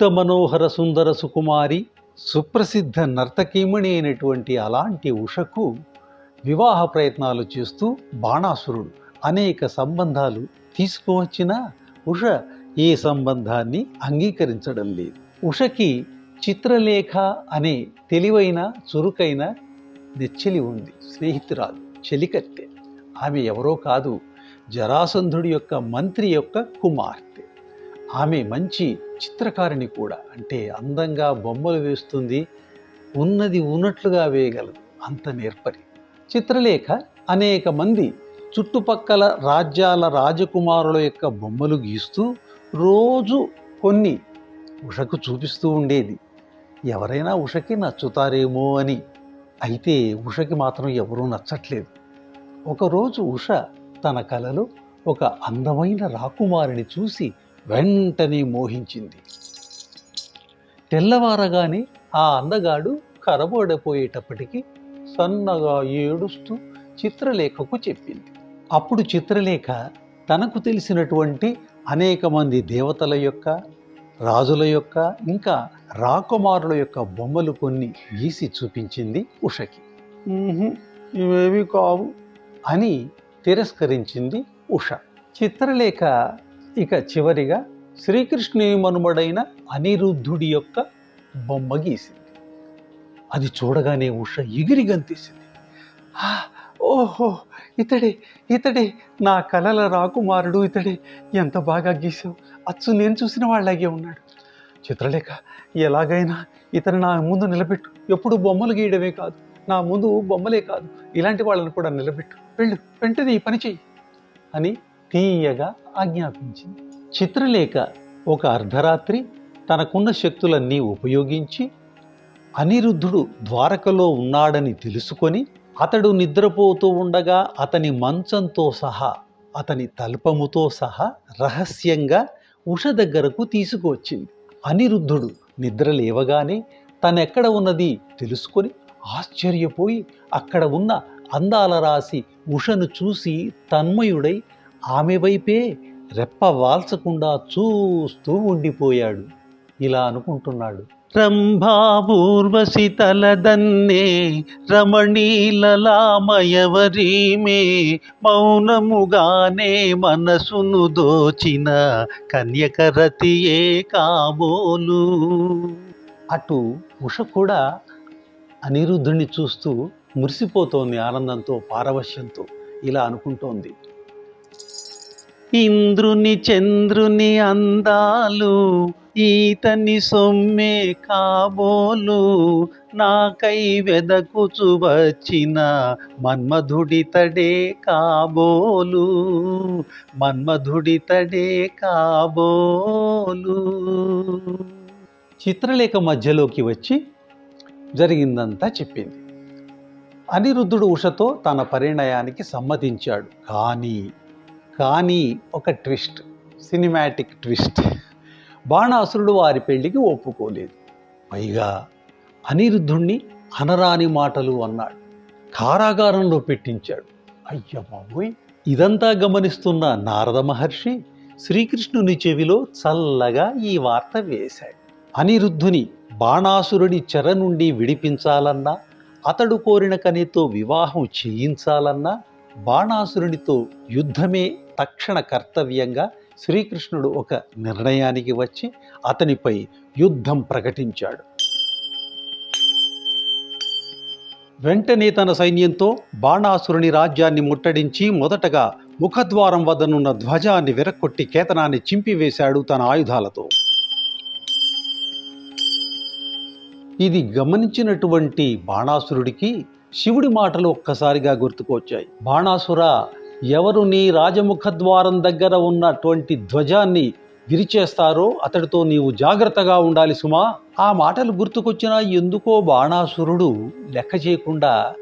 ముగ్ధ మనోహర సుందర సుకుమారి సుప్రసిద్ధ నర్తకీమణి అయినటువంటి అలాంటి ఉషకు వివాహ ప్రయత్నాలు చేస్తూ బాణాసురుడు అనేక సంబంధాలు తీసుకువచ్చిన ఉష ఏ సంబంధాన్ని అంగీకరించడం లేదు. ఉషకి చిత్రలేఖ అనే తెలివైన చురుకైన నెచ్చలి ఉంది. స్నేహితురాలు చెలికత్తె. ఆమె ఎవరో కాదు జరాసంధుడి యొక్క మంత్రి యొక్క కుమార్తె. ఆమె మంచి చిత్రకారిణి కూడా. అంటే అందంగా బొమ్మలు వేస్తుంది ఉన్నది ఉన్నట్లుగా వేయగలదు. అంత నేర్పరి. చిత్రలేఖ అనేక మంది చుట్టుపక్కల రాజ్యాల రాజకుమారుల యొక్క బొమ్మలు గీస్తూ రోజు కొన్ని ఉషకు చూపిస్తూ ఉండేది. ఎవరైనా ఉషకి నచ్చుతారేమో అని. అయితే ఉషకి మాత్రం ఎవరూ నచ్చట్లేదు. ఒకరోజు ఉష తన కలలో ఒక అందమైన రాకుమారిని చూసి వెంటనే మోహించింది. తెల్లవారగానే ఆ అందగాడు కరబోడపోయేటప్పటికి సన్నగా ఏడుస్తూ చిత్రలేఖకు చెప్పింది. అప్పుడు చిత్రలేఖ తనకు తెలిసినటువంటి అనేక మంది దేవతల యొక్క రాజుల యొక్క ఇంకా రాకుమారుల యొక్క బొమ్మలు కొన్ని గీసి చూపించింది ఉషకి. "ఉహుం, ఇవేవి కావు. అని తిరస్కరించింది ఉష. చిత్రలేఖ ఇక చివరిగా శ్రీకృష్ణుని మనుమడైన అనిరుద్ధుడి యొక్క బొమ్మ గీసింది. అది చూడగానే ఉష ఎగిరి గంతేసింది. ఓహో ఇతడే ఇతడే నా కలల రాకుమారుడు ఇతడే ఎంత బాగా గీసావు అచ్చు నేను చూసిన వాళ్ళగే ఉన్నాడు. చిత్రలేఖ ఎలాగైనా ఇతను నా ముందు నిలబెట్టు. ఎప్పుడు బొమ్మలు గీయడమే కాదు నా ముందు బొమ్మలే కాదు. ఇలాంటి వాళ్ళని కూడా నిలబెట్టు. వెళ్ళు వెంటనే ఈ పని చెయ్యి అని తీయగా ఆజ్ఞాపించింది. చిత్రలేఖ ఒక అర్ధరాత్రి తనకున్న శక్తులన్నీ ఉపయోగించి అనిరుద్ధుడు ద్వారకలో ఉన్నాడని తెలుసుకొని అతడు నిద్రపోతూ ఉండగా అతని మంచంతో సహా అతని తల్పముతో సహా రహస్యంగా ఉష దగ్గరకు తీసుకువచ్చింది. అనిరుద్ధుడు నిద్ర లేవగానే తనెక్కడ ఉన్నది తెలుసుకొని ఆశ్చర్యపోయి అక్కడ ఉన్న అందాల రాసి ఉషను చూసి తన్మయుడై ఆమె వైపే రెప్ప వాల్చకుండా చూస్తూ ఉండిపోయాడు. ఇలా అనుకుంటున్నాడు. రంభాపూర్వశి తలదన్నే రమణీలలామయవరీమే మౌనముగానే మనసును దోచిన కన్యకరతియే కాబోలు. అటు ఉష కూడా అనిరుద్ధుణ్ణి చూస్తూ మురిసిపోతోంది ఆనందంతో పారవశ్యంతో. ఇలా అనుకుంటోంది. ఇంద్రుని చంద్రుని అందాలు ఈతని సొమ్మే కాబోలు. నాకై వెదకుచు వచ్చిన మన్మధుడితడే కాబోలు. మన్మధుడితడే కాబోలు. చిత్రలేఖ మధ్యలోకి వచ్చి జరిగిందంతా చెప్పింది. అనిరుద్ధుడు ఉషతో తన పరిణయానికి సమ్మతించాడు. కానీ కానీ ఒక ట్విస్ట్ సినిమాటిక్ ట్విస్ట్. బాణాసురుడు వారి పెళ్ళికి ఒప్పుకోలేదు. పైగా అనిరుద్ధుణ్ణి అనరాని మాటలు అన్నాడు. కారాగారంలో పెట్టించాడు. అయ్య బాబోయ్! ఇదంతా గమనిస్తున్న నారద మహర్షి శ్రీకృష్ణుని చెవిలో చల్లగా ఈ వార్త వేశాడు. అనిరుద్ధుని బాణాసురుడి చెర నుండి విడిపించాలన్నా అతడు కోరిన కనితో వివాహం చేయించాలన్నా బాణాసురునితో యుద్ధమే తక్షణ కర్తవ్యంగా శ్రీకృష్ణుడు ఒక నిర్ణయానికి వచ్చి అతనిపై యుద్ధం ప్రకటించాడు. వెంటనే తన సైన్యంతో బాణాసురుని రాజ్యాన్ని ముట్టడించి మొదటగా ముఖద్వారం వద్దనున్న ధ్వజాన్ని విరక్కొట్టి కేతనాన్ని చింపివేశాడు తన ఆయుధాలతో. ఇది గమనించినటువంటి బాణాసురుడికి శివుడి మాటలు ఒక్కసారిగా గుర్తుకొచ్చాయి బాణాసుర ఎవరు నీ రాజముఖద్వారం దగ్గర ఉన్నటువంటి ధ్వజాన్ని విరిచేస్తారో అతడితో నీవు జాగ్రత్తగా ఉండాలి సుమా. ఆ మాటలు గుర్తుకొచ్చినా ఎందుకో బాణాసురుడు లెక్క చేయకుండా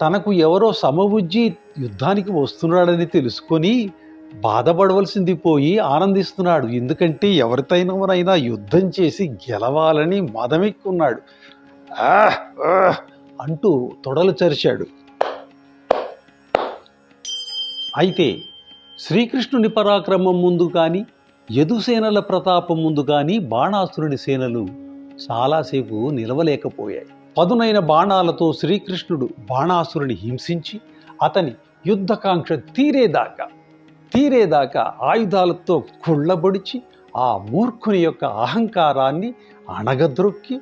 తనకు ఎవరో సమబుజ్జి యుద్ధానికి వస్తున్నాడని తెలుసుకొని బాధపడవలసింది పోయి ఆనందిస్తున్నాడు. ఎందుకంటే ఎవరితోనైనా యుద్ధం చేసి గెలవాలని మదమెక్కున్నాడు. అంటూ తొడలు చరిచాడు. అయితే శ్రీకృష్ణుని పరాక్రమం ముందు కానీ యదుసేనల ప్రతాపం ముందు కానీ బాణాసురుడి సేనలు చాలాసేపు నిలవలేకపోయాయి. పదునైన బాణాలతో శ్రీకృష్ణుడు బాణాసురుని హింసించి అతని యుద్ధకాంక్ష తీరేదాకా తీరేదాకా ఆయుధాలతో కుళ్ళబొడిచి ఆ మూర్ఖుని యొక్క అహంకారాన్ని అణగద్రొక్కి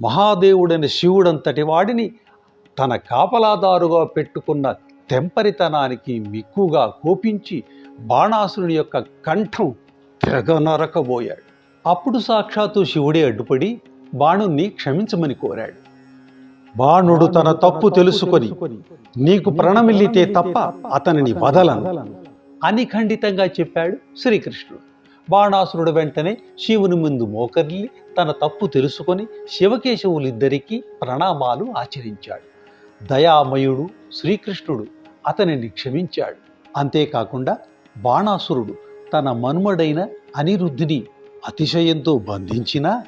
మహాదేవుడైన శివుడంతటి వాడిని తన కాపలాదారుగా పెట్టుకున్న తెంపరితనానికి మిక్కుగా కోపించి బాణాసురుని యొక్క కంఠం తిరగనరకబోయాడు. అప్పుడు సాక్షాత్తు శివుడే అడ్డుపడి బాణుణ్ణి క్షమించమని కోరాడు. బాణుడు తన తప్పు తెలుసుకొని నీకు ప్రణమిల్లితే తప్ప అతనిని వదలను అని ఖండితంగా చెప్పాడు శ్రీకృష్ణుడు. బాణాసురుడు వెంటనే శివుని ముందు మోకర్లి తన తప్పు తెలుసుకొని శివకేశవులిద్దరికీ ప్రణామాలు ఆచరించాడు. దయామయుడు శ్రీకృష్ణుడు అతనిని క్షమించాడు. అంతేకాకుండా బాణాసురుడు తన మనుమడైన అనిరుద్ధిని అతిశయంతో బంధించినా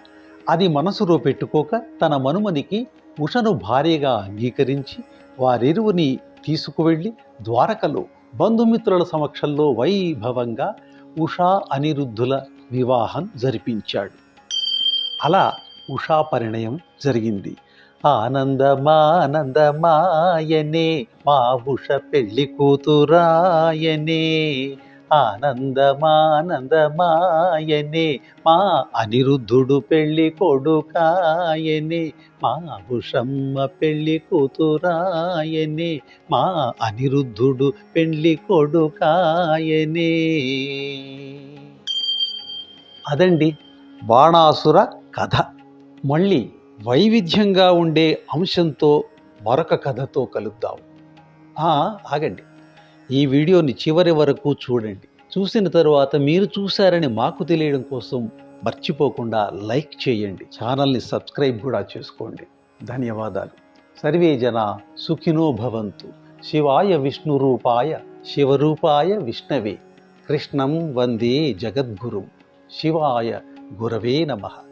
అది మనసులో పెట్టుకోక తన మనుమనికి ఉషను భార్యగా అంగీకరించి వారిరువుని తీసుకువెళ్ళి ద్వారకలో బంధుమిత్రుల సమక్షంలో వైభవంగా ఉషా అనిరుద్ధుల వివాహం జరిపించాడు. అలా ఉషా పరిణయం జరిగింది. ఆనందమానందమాయనే మా ఉష పెళ్ళి కూతురాయనే. ఆనందమానందమాయనే మా అనిరుద్ధుడు పెళ్ళి కొడుకాయనే. మా ఉషమ్మ పెళ్ళి కూతురాయనే మా అనిరుద్ధుడు పెళ్ళి కొడుకాయనే. అదండి బాణాసుర కథ. మళ్ళీ వైవిధ్యంగా ఉండే అంశంతో మరొక కథతో కలుద్దాం. ఆగండి. ఈ వీడియోని చివరి వరకు చూడండి. చూసిన తరువాత మీరు చూశారని మాకు తెలియడం కోసం మర్చిపోకుండా లైక్ చేయండి. ఛానల్ని సబ్స్క్రైబ్ కూడా చేసుకోండి. ధన్యవాదాలు. సర్వే జన సుఖినో భవంతు. శివాయ విష్ణు రూపాయ శివరూపాయ విష్ణవే. కృష్ణం వందే జగద్గురు. శివాయ గురవే నమః.